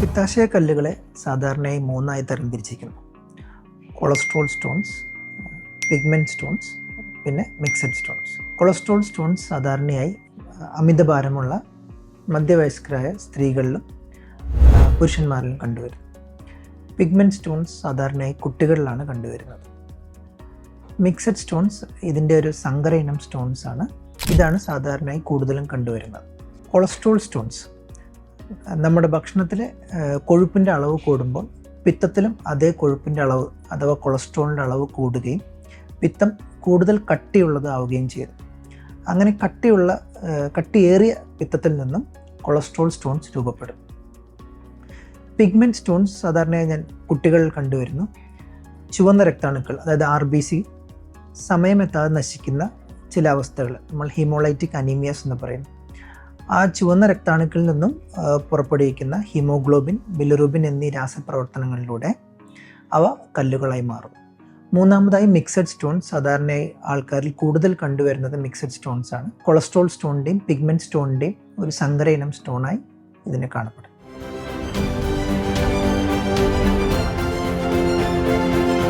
പിത്താശയ കല്ലുകളെ സാധാരണയായി മൂന്നായി തരംതിരിച്ചിരിക്കുന്നു. കൊളസ്ട്രോൾ സ്റ്റോൺസ് പിഗ്മെന്റ് സ്റ്റോൺസ് പിന്നെ മിക്സഡ് സ്റ്റോൺസ് കൊളസ്ട്രോൾ സ്റ്റോൺസ് സാധാരണയായി അമിതഭാരമുള്ള മധ്യവയസ്കരായ സ്ത്രീകളിലും പുരുഷന്മാരിലും കണ്ടുവരും പിഗ്മെന്റ് സ്റ്റോൺസ് സാധാരണയായി കുട്ടികളിലാണ് കണ്ടുവരുന്നത്. മിക്സഡ് സ്റ്റോൺസ് ഇതിന്റെ ഒരു സങ്കര ഇനം സ്റ്റോൺസ് ആണ്. ഇതാണ് സാധാരണയായി കൂടുതലും കണ്ടുവരുന്നത്. കൊളസ്ട്രോൾ സ്റ്റോൺസ് നമ്മുടെ ഭക്ഷണത്തിൽ കൊഴുപ്പിന്റെ അളവ് കൂടുമ്പോൾ പിത്തത്തിലും അതേ കൊഴുപ്പിന്റെ അളവ് അഥവാ കൊളസ്ട്രോളിന്റെ അളവ് കൂടുകയും പിത്തം കൂടുതൽ കട്ടിയുള്ളതാവുകയും ചെയ്തു അങ്ങനെ കട്ടിയുള്ള കട്ടിയേറിയ പിത്തത്തിൽ നിന്നും കൊളസ്ട്രോൾ സ്റ്റോൺസ് രൂപപ്പെടും. പിഗ്മെന്റ് സ്റ്റോൺസ് സാധാരണയായി ഞാൻ കുട്ടികളിൽ കണ്ടുവരുന്നു. ചുവന്ന രക്താണുക്കൾ അതായത് ആർ ബി സി സമയമെത്താതെ നശിക്കുന്ന ചില അവസ്ഥകൾ നമ്മൾ ഹീമോളൈറ്റിക് അനീമിയസ് എന്ന് പറയും. ആ ചുവന്ന രക്താണുക്കളിൽ നിന്നും പുറപ്പെടുവിക്കുന്ന ഹീമോഗ്ലോബിൻ ബിലുറൂബിൻ എന്നീ രാസപ്രവർത്തനങ്ങളിലൂടെ അവ കല്ലുകളായി മാറും. മൂന്നാമതായി മിക്സഡ് സ്റ്റോൺസ് സാധാരണയായി ആൾക്കാരിൽ കൂടുതൽ കണ്ടുവരുന്നത് മിക്സഡ് സ്റ്റോൺസ് ആണ്. കൊളസ്ട്രോൾ സ്റ്റോണിന്റെയും പിഗ്മെന്റ് സ്റ്റോണിന്റെയും ഒരു സങ്കര ഇനം സ്റ്റോണായി ഇതിനെ കാണപ്പെടും